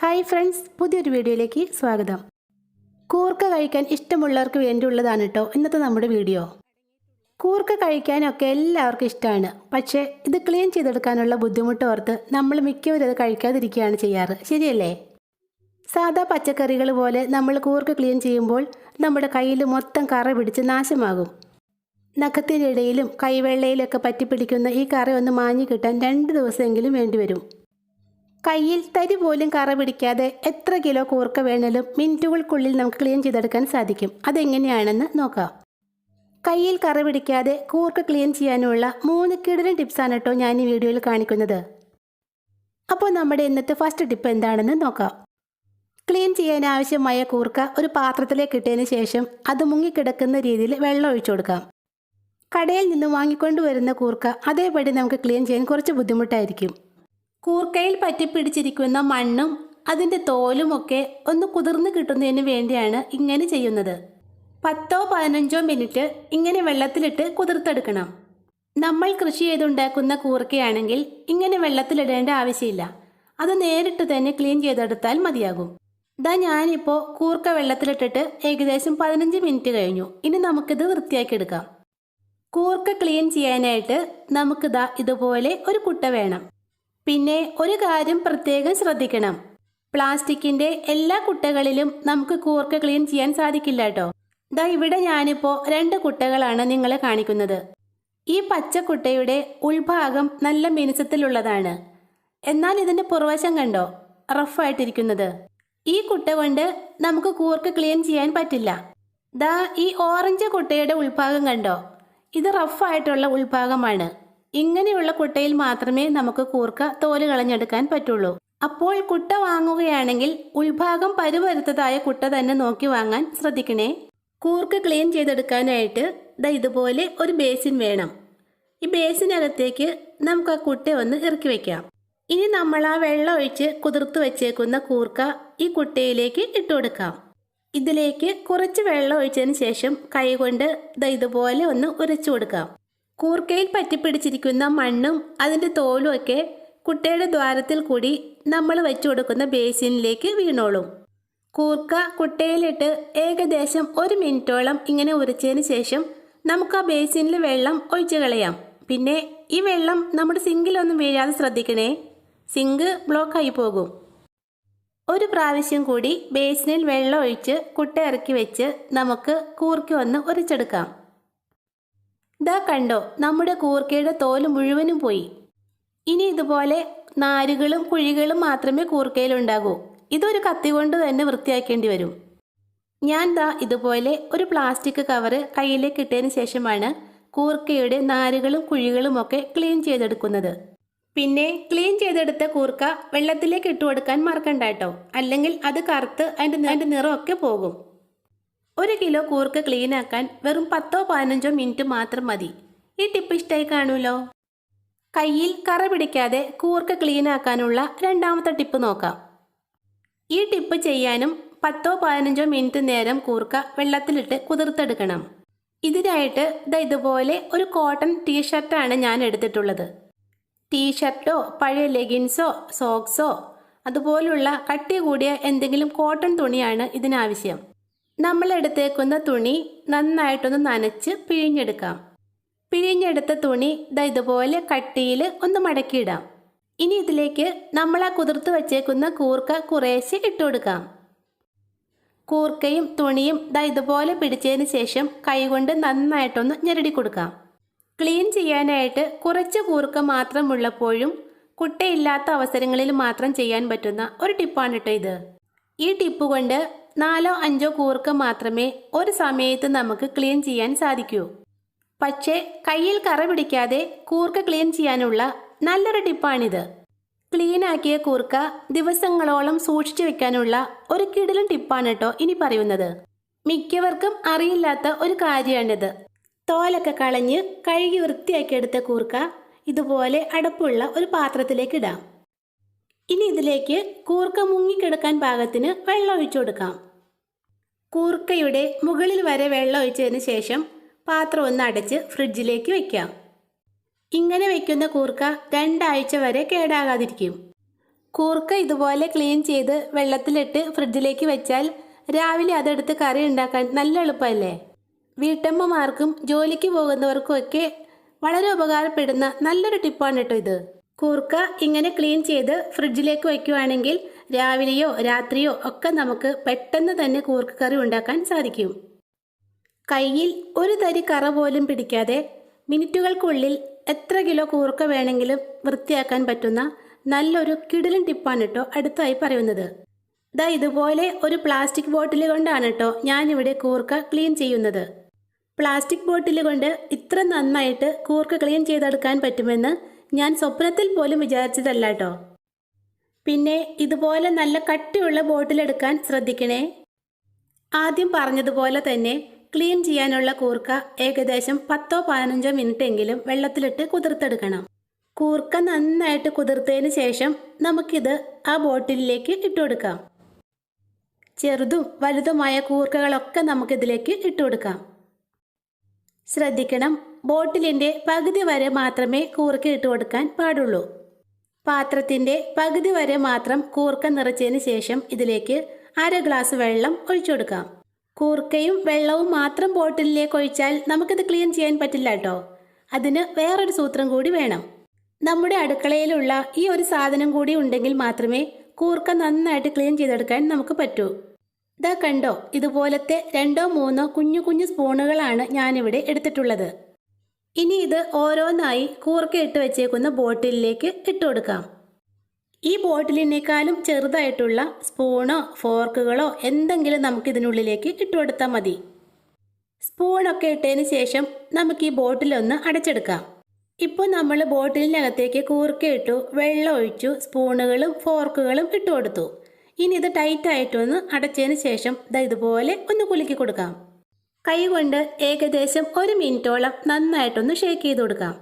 Hi friends പുതിയൊരു വീഡിയോയിലേക്ക് സ്വാഗതം. കൂർക്ക കഴിക്കാൻ ഇഷ്ടമുള്ളവർക്ക് വേണ്ടിയുള്ളതാണ് കേട്ടോ ഇന്നത്തെ നമ്മുടെ വീഡിയോ. കൂർക്ക കഴിക്കാനൊക്കെ എല്ലാവർക്കും ഇഷ്ടമാണ്. പക്ഷേ ഇത് ക്ലീൻ ചെയ്തെടുക്കാനുള്ള ബുദ്ധിമുട്ട് ഓർത്ത് നമ്മൾ മിക്കവരും അത് കഴിക്കാതിരിക്കുകയാണ് ചെയ്യാറ്. ശരിയല്ലേ? സാധാ പച്ചക്കറികൾ പോലെ നമ്മൾ കൂർക്ക ക്ലീൻ ചെയ്യുമ്പോൾ നമ്മുടെ കയ്യിൽ മൊത്തം കറ പിടിച്ച് നാശമാകും. നഖത്തിനിടയിലും കൈവെള്ളയിലൊക്കെ പറ്റിപ്പിടിക്കുന്ന ഈ കറ ഒന്ന് മാഞ്ഞു കിട്ടാൻ രണ്ട് ദിവസമെങ്കിലും വേണ്ടിവരും. കയ്യിൽ തരി പോലും കറ പിടിക്കാതെ എത്ര കിലോ കൂർക്ക വേണേലും മിനിറ്റുകൾക്കുള്ളിൽ നമുക്ക് ക്ലീൻ ചെയ്തെടുക്കാൻ സാധിക്കും. അതെങ്ങനെയാണെന്ന് നോക്കാം. കയ്യിൽ കറ പിടിക്കാതെ കൂർക്ക ക്ലീൻ ചെയ്യാനുള്ള മൂന്ന് കിടിലൻ ടിപ്സാണ് കേട്ടോ ഞാൻ ഈ വീഡിയോയിൽ കാണിക്കുന്നത്. അപ്പോൾ നമ്മുടെ ഇന്നത്തെ ഫസ്റ്റ് ടിപ്പ് എന്താണെന്ന് നോക്കാം. ക്ലീൻ ചെയ്യാൻ ആവശ്യമായ കൂർക്ക ഒരു പാത്രത്തിലേക്ക് ഇട്ടതിന് ശേഷം അത് മുങ്ങിക്കിടക്കുന്ന രീതിയിൽ വെള്ളം ഒഴിച്ചു കൊടുക്കാം. കടയിൽ നിന്ന് വാങ്ങിക്കൊണ്ടുവരുന്ന കൂർക്ക അതേപടി നമുക്ക് ക്ലീൻ ചെയ്യാൻ കുറച്ച് ബുദ്ധിമുട്ടായിരിക്കും. കൂർക്കയിൽ പറ്റിപ്പിടിച്ചിരിക്കുന്ന മണ്ണും അതിന്റെ തോലുമൊക്കെ ഒന്ന് കുതിർന്ന് കിട്ടുന്നതിന് വേണ്ടിയാണ് ഇങ്ങനെ ചെയ്യുന്നത്. പത്തോ പതിനഞ്ചോ മിനിറ്റ് ഇങ്ങനെ വെള്ളത്തിലിട്ട് കുതിർത്തെടുക്കണം. നമ്മൾ കൃഷി ചെയ്തുണ്ടാക്കുന്ന കൂർക്കയാണെങ്കിൽ ഇങ്ങനെ വെള്ളത്തിലിടേണ്ട ആവശ്യമില്ല. അത് നേരിട്ട് തന്നെ ക്ലീൻ ചെയ്തെടുത്താൽ മതിയാകും. ദാ ഞാനിപ്പോൾ കൂർക്ക വെള്ളത്തിലിട്ടിട്ട് ഏകദേശം പതിനഞ്ച് മിനിറ്റ് കഴിഞ്ഞു. ഇനി നമുക്കിത് വൃത്തിയാക്കി എടുക്കാം. കൂർക്ക ക്ലീൻ ചെയ്യാനായിട്ട് നമുക്കിതാ ഇതുപോലെ ഒരു കുട്ട വേണം. പിന്നെ ഒരു കാര്യം പ്രത്യേകം ശ്രദ്ധിക്കണം. പ്ലാസ്റ്റിക്കിന്റെ എല്ലാ കുട്ടകളിലും നമുക്ക് കൂർക്ക ക്ലീൻ ചെയ്യാൻ സാധിക്കില്ല കേട്ടോ. ദാ ഇവിടെ ഞാനിപ്പോ രണ്ട് കുട്ടകളാണ് നിങ്ങളെ കാണിക്കുന്നത്. ഈ പച്ച കുട്ടയുടെ ഉൾഭാഗം നല്ല മിനുസത്തിലുള്ളതാണ്. എന്നാൽ ഇതിന്റെ പുറവശം കണ്ടോ? റഫായിട്ടിരിക്കുന്നത്. ഈ കുട്ട കൊണ്ട് നമുക്ക് കൂർക്ക ക്ലീൻ ചെയ്യാൻ പറ്റില്ല. ദാ ഈ ഓറഞ്ച് കുട്ടയുടെ ഉൾഭാഗം കണ്ടോ? ഇത് റഫായിട്ടുള്ള ഉൾഭാഗമാണ്. ഇങ്ങനെയുള്ള കുട്ടയിൽ മാത്രമേ നമുക്ക് കൂർക്ക തോൽ കളഞ്ഞെടുക്കാൻ പറ്റുള്ളൂ. അപ്പോൾ കുട്ട വാങ്ങുകയാണെങ്കിൽ ഉൾഭാഗം പരുവരുത്തതായ കുട്ട തന്നെ നോക്കി വാങ്ങാൻ ശ്രദ്ധിക്കണേ. കൂർക്ക ക്ലീൻ ചെയ്തെടുക്കാനായിട്ട് ദാ ഇതുപോലെ ഒരു ബേസിൻ വേണം. ഈ ബേസിനകത്തേക്ക് നമുക്ക് ആ കുട്ട ഒന്ന് ഇറക്കി വെക്കാം. ഇനി നമ്മൾ ആ വെള്ളം ഒഴിച്ച് കുതിർത്ത് വെച്ചേക്കുന്ന കൂർക്ക ഈ കുട്ടയിലേക്ക് ഇട്ടുകൊടുക്കാം ഇതിലേക്ക് കുറച്ച് വെള്ളം ഒഴിച്ചതിന് ശേഷം കൈകൊണ്ട് ദാ ഇതുപോലെ ഒന്ന് ഉരച്ചു കൊടുക്കാം. കൂർക്കയിൽ പറ്റിപ്പിടിച്ചിരിക്കുന്ന മണ്ണും അതിന്റെ തോലും ഒക്കെ കുട്ടയുടെ ദ്വാരത്തിൽ കൂടി നമ്മൾ വെച്ചു കൊടുക്കുന്ന ബേസിനിലേക്ക് വീണോളും. കൂർക്ക കുട്ടയിലിട്ട് ഏകദേശം ഒരു മിനിറ്റോളം ഇങ്ങനെ ഉരച്ചതിന് ശേഷം നമുക്ക് ആ ബേസിനിൽ വെള്ളം ഒഴിച്ചു കളയാം. പിന്നെ ഈ വെള്ളം നമ്മുടെ സിങ്കിലൊന്നും വീഴാതെ ശ്രദ്ധിക്കണേ. സിങ്ക് ബ്ലോക്കായി പോകും. ഒരു പ്രാവശ്യം കൂടി ബേസിനിൽ വെള്ളം ഒഴിച്ച് കുട്ട ഇറക്കി വെച്ച് നമുക്ക് കൂർക്ക ഒന്ന് ഉരച്ചെടുക്കാം. ദാ കണ്ടോ നമ്മുടെ കൂർക്കയുടെ തോൽ മുഴുവനും പോയി. ഇനി ഇതുപോലെ നാരുകളും കുഴികളും മാത്രമേ കൂർക്കയിലുണ്ടാകൂ. ഇതൊരു കത്തി കൊണ്ട് തന്നെ വൃത്തിയാക്കേണ്ടി വരും. ഞാൻ ദാ ഇതുപോലെ ഒരു പ്ലാസ്റ്റിക് കവറ് കയ്യിലേക്ക് ഇട്ടതിന് ശേഷമാണ് കൂർക്കയുടെ നാരുകളും കുഴികളും ഒക്കെ ക്ലീൻ ചെയ്തെടുക്കുന്നത്. പിന്നെ ക്ലീൻ ചെയ്തെടുത്ത കൂർക്ക വെള്ളത്തിലേക്ക് ഇട്ടുകൊടുക്കാൻ മറക്കണ്ട കേട്ടോ. അല്ലെങ്കിൽ അത് കറുത്ത് അതിന്റെ അതിന്റെ നിറമൊക്കെ പോകും. ഒരു കിലോ കൂർക്ക ക്ലീനാക്കാൻ വെറും പത്തോ പതിനഞ്ചോ മിനിറ്റ് മാത്രം മതി. ഈ ടിപ്പ് ഇഷ്ടമായി കാണുമല്ലോ? കയ്യിൽ കറ പിടിക്കാതെ കൂർക്ക ക്ലീനാക്കാനുള്ള രണ്ടാമത്തെ ടിപ്പ് നോക്കാം. ഈ ടിപ്പ് ചെയ്യാനും പത്തോ പതിനഞ്ചോ മിനിറ്റ് നേരം കൂർക്ക വെള്ളത്തിലിട്ട് കുതിർത്തെടുക്കണം. ഇതിനായിട്ട് ദാ ഇതുപോലെ ഒരു കോട്ടൺ ടീഷർട്ടാണ് ഞാൻ എടുത്തിട്ടുള്ളത്. ടീഷർട്ടോ പഴയ ലെഗിൻസോ സോക്സോ അതുപോലുള്ള കട്ടി കൂടിയ എന്തെങ്കിലും കോട്ടൺ തുണിയാണ് ഇതിനാവശ്യം. നമ്മൾ എടുത്തേക്കുന്ന തുണി നന്നായിട്ടൊന്ന് നനച്ച് പിഴിഞ്ഞെടുക്കാം. പിഴിഞ്ഞെടുത്ത തുണി ദാ ഇതുപോലെ കട്ടിയിൽ ഒന്ന് മടക്കിയിടാം. ഇനി ഇതിലേക്ക് നമ്മൾ ആ കുതിർത്ത് വച്ചേക്കുന്ന കൂർക്ക കുറേശ്ശെ ഇട്ടുകൊടുക്കാം. കൂർക്കയും തുണിയും ദാ ഇതുപോലെ പിടിച്ചതിന് ശേഷം കൈകൊണ്ട് നന്നായിട്ടൊന്ന് ഞെരടി കൊടുക്കാം. ക്ലീൻ ചെയ്യാനായിട്ട് കുറച്ച് കൂർക്ക മാത്രമുള്ളപ്പോഴും കുട്ടയില്ലാത്ത അവസരങ്ങളിൽ മാത്രം ചെയ്യാൻ പറ്റുന്ന ഒരു ടിപ്പാണ് കേട്ടോ ഇത്. ഈ ടിപ്പ് കൊണ്ട് നാലോ അഞ്ചോ കൂർക്ക മാത്രമേ ഒരു സമയത്ത് നമുക്ക് ക്ലീൻ ചെയ്യാൻ സാധിക്കൂ. പക്ഷേ കയ്യിൽ കറ പിടിക്കാതെ കൂർക്ക ക്ലീൻ ചെയ്യാനുള്ള നല്ലൊരു ടിപ്പാണിത്. ക്ലീൻ ആക്കിയ കൂർക്ക ദിവസങ്ങളോളം സൂക്ഷിച്ചു വെക്കാനുള്ള ഒരു കിടിലൻ ടിപ്പാണ് കേട്ടോ ഇനി പറയുന്നത്. മിക്കവർക്കും അറിയില്ലാത്ത ഒരു കാര്യമാണിത്. തോലൊക്കെ കളഞ്ഞ് കഴുകി വൃത്തിയാക്കി എടുത്ത കൂർക്ക ഇതുപോലെ അടപ്പുള്ള ഒരു പാത്രത്തിലേക്ക് ഇടാം. ഇനി ഇതിലേക്ക് കൂർക്ക മുങ്ങിക്കിടക്കാൻ പാകത്തിന് വെള്ളം ഒഴിച്ചു കൊടുക്കാം. കൂർക്കയുടെ മുകളിൽ വരെ വെള്ളം ഒഴിച്ചതിന് ശേഷം പാത്രം ഒന്ന് അടച്ച് ഫ്രിഡ്ജിലേക്ക് വെക്കാം ഇങ്ങനെ വെക്കുന്ന കൂർക്ക രണ്ടാഴ്ച വരെ കേടാകാതിരിക്കും. കൂർക്ക ഇതുപോലെ ക്ലീൻ ചെയ്ത് വെള്ളത്തിലിട്ട് ഫ്രിഡ്ജിലേക്ക് വെച്ചാൽ രാവിലെ അതെടുത്ത് കറി ഉണ്ടാക്കാൻ നല്ല എളുപ്പമല്ലേ? വീട്ടമ്മമാർക്കും ജോലിക്ക് പോകുന്നവർക്കും ഒക്കെ വളരെ ഉപകാരപ്പെടുന്ന നല്ലൊരു ടിപ്പാണ് കേട്ടോ ഇത്. കൂർക്ക ഇങ്ങനെ ക്ലീൻ ചെയ്ത് ഫ്രിഡ്ജിലേക്ക് വയ്ക്കുവാണെങ്കിൽ രാവിലെയോ രാത്രിയോ ഒക്കെ നമുക്ക് പെട്ടെന്ന് തന്നെ കൂർക്ക കറി ഉണ്ടാക്കാൻ സാധിക്കും. കയ്യിൽ ഒരു തരി കറ പോലും പിടിക്കാതെ മിനിറ്റുകൾക്കുള്ളിൽ എത്ര കിലോ കൂർക്ക വേണമെങ്കിലും വൃത്തിയാക്കാൻ പറ്റുന്ന നല്ലൊരു കിടിലൻ ടിപ്പാണ് കേട്ടോ അടുത്തായി പറയുന്നത്. ദാ ഇതുപോലെ ഒരു പ്ലാസ്റ്റിക് ബോട്ടിൽ കൊണ്ടാണ് കേട്ടോ ഞാനിവിടെ കൂർക്ക ക്ലീൻ ചെയ്യുന്നത്. പ്ലാസ്റ്റിക് ബോട്ടിൽ കൊണ്ട് ഇത്ര നന്നായിട്ട് കൂർക്ക ക്ലീൻ ചെയ്തെടുക്കാൻ പറ്റുമെന്ന് ഞാൻ സ്വപ്നത്തിൽ പോലും വിചാരിച്ചതല്ല കേട്ടോ പിന്നെ ഇതുപോലെ നല്ല കട്ടിയുള്ള ബോട്ടിലെടുക്കാൻ ശ്രദ്ധിക്കണേ. ആദ്യം പറഞ്ഞതുപോലെ തന്നെ ക്ലീൻ ചെയ്യാനുള്ള കൂർക്ക ഏകദേശം പത്തോ പതിനഞ്ചോ മിനിറ്റ് എങ്കിലും വെള്ളത്തിലിട്ട് കുതിർത്തെടുക്കണം. കൂർക്ക നന്നായിട്ട് കുതിർത്തതിന് ശേഷം നമുക്കിത് ആ ബോട്ടിലിലേക്ക് ഇട്ടുകൊടുക്കാം ചെറുതും വലുതുമായ കൂർക്കകളൊക്കെ നമുക്കിതിലേക്ക് ഇട്ടുകൊടുക്കാം ശ്രദ്ധിക്കണം ബോട്ടിലിന്റെ പകുതി വരെ മാത്രമേ കൂർക്ക ഇട്ട് കൊടുക്കാൻ പാടുള്ളൂ. പാത്രത്തിന്റെ പകുതി വരെ മാത്രം കൂർക്ക നിറച്ചതിന് ശേഷം ഇതിലേക്ക് അര ഗ്ലാസ് വെള്ളം ഒഴിച്ചു കൊടുക്കാം. കൂർക്കയും വെള്ളവും മാത്രം ബോട്ടിലിലേക്ക് ഒഴിച്ചാൽ നമുക്കിത് ക്ലീൻ ചെയ്യാൻ പറ്റില്ല കേട്ടോ. അതിന് വേറൊരു സൂത്രം കൂടി വേണം. നമ്മുടെ അടുക്കളയിലുള്ള ഈ ഒരു സാധനം കൂടി ഉണ്ടെങ്കിൽ മാത്രമേ കൂർക്ക നന്നായിട്ട് ക്ലീൻ ചെയ്തെടുക്കാൻ നമുക്ക് പറ്റൂ. ഇതാ കണ്ടോ ഇതുപോലത്തെ രണ്ടോ മൂന്നോ കുഞ്ഞു കുഞ്ഞു സ്പൂണുകളാണ് ഞാനിവിടെ എടുത്തിട്ടുള്ളത്. ഇനി ഇത് ഓരോന്നായി കൂർക്ക ഇട്ട് വെച്ചേക്കുന്ന ബോട്ടിലിലേക്ക് ഇട്ട് കൊടുക്കാം. ഈ ബോട്ടിലിനേക്കാളും ചെറുതായിട്ടുള്ള സ്പൂണോ ഫോർക്കുകളോ എന്തെങ്കിലും നമുക്ക് ഇതിനുള്ളിലേക്ക് ഇട്ട് കൊടുത്താൽ മതി. സ്പൂണൊക്കെ ഇട്ടതിന് ശേഷം നമുക്ക് ഈ ബോട്ടിലൊന്ന് അടച്ചെടുക്കാം. ഇപ്പോൾ നമ്മൾ ബോട്ടിലിനകത്തേക്ക് കൂർക്ക ഇട്ടു വെള്ളം ഒഴിച്ചു സ്പൂണുകളും ഫോർക്കുകളും ഇട്ടുകൊടുത്തു ഇനി ഇത് ടൈറ്റായിട്ടൊന്ന് അടച്ചതിന് ശേഷം ഇതുപോലെ ഒന്ന് കുലുക്കി കൊടുക്കാം. കൈ കൊണ്ട് ഏകദേശം ഒരു മിനിറ്റോളം നന്നായിട്ടൊന്ന് ഷേക്ക് ചെയ്ത് കൊടുക്കാം.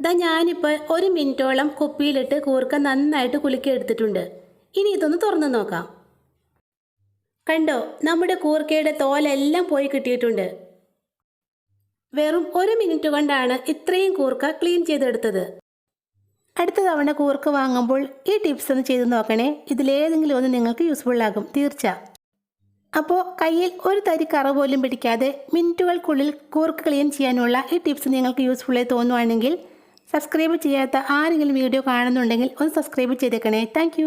ഇതാ ഞാനിപ്പോൾ ഒരു മിനിറ്റോളം കുപ്പിയിലിട്ട് കൂർക്ക നന്നായിട്ട് കുലുക്കി എടുത്തിട്ടുണ്ട്. ഇനി ഇതൊന്ന് തുറന്നു നോക്കാം. കണ്ടോ നമ്മുടെ കൂർക്കയുടെ തോലെല്ലാം പോയി കിട്ടിയിട്ടുണ്ട്. വെറും ഒരു മിനിറ്റ് കൊണ്ടാണ് ഇത്രയും കൂർക്ക ക്ലീൻ ചെയ്തെടുത്തത്. അടുത്ത തവണ കൂർക്ക വാങ്ങുമ്പോൾ ഈ ടിപ്സ് ഒന്ന് ചെയ്ത് നോക്കണേ. ഇതിലേതെങ്കിലും ഒന്ന് നിങ്ങൾക്ക് യൂസ്ഫുൾ ആകും. തീർച്ച. അപ്പോൾ കയ്യിൽ ഒരു തരി കറ പോലും പിടിക്കാതെ മിനിറ്റുകൾക്കുള്ളിൽ കൂർക്ക് ക്ലീൻ ചെയ്യാനുള്ള ഈ ടിപ്സ് നിങ്ങൾക്ക് യൂസ്ഫുള്ളായി തോന്നുവാണെങ്കിൽ സബ്സ്ക്രൈബ് ചെയ്യാത്ത ആരെങ്കിലും വീഡിയോ കാണുന്നുണ്ടെങ്കിൽ ഒന്ന് സബ്സ്ക്രൈബ് ചെയ്തേക്കണേ. താങ്ക്